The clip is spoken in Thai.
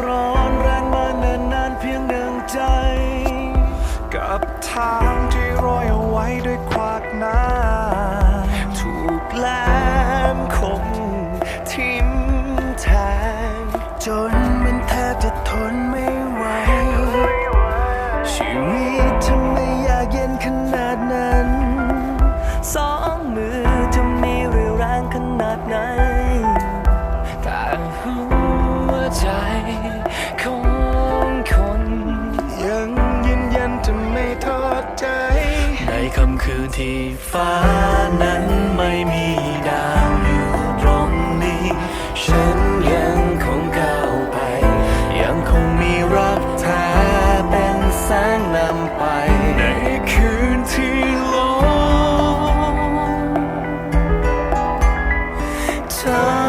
ร้อนแรงมาเนิ่นนานเพียงหนึ่งใจ กับทางที่โรยเอาไว้ด้วยขวากน้าถูกแหลมคมทิ่มแทงจนมันแทบจะทนไม่ไหว ชีวิตทำไมอยากเย็นขนาดนั้น สองมือจะมีเรี่ยวแรงขนาดไหน ของคนยังยืนยันจะไม่ทอดใจ ในค่ำคืนที่ฟ้านั้นไม่มีดาวอยู่ตรงนี้ ฉันยังคงก้าวไป ยังคงมีรักแท้เป็นแสงนำไปในคืนที่ลงเธอ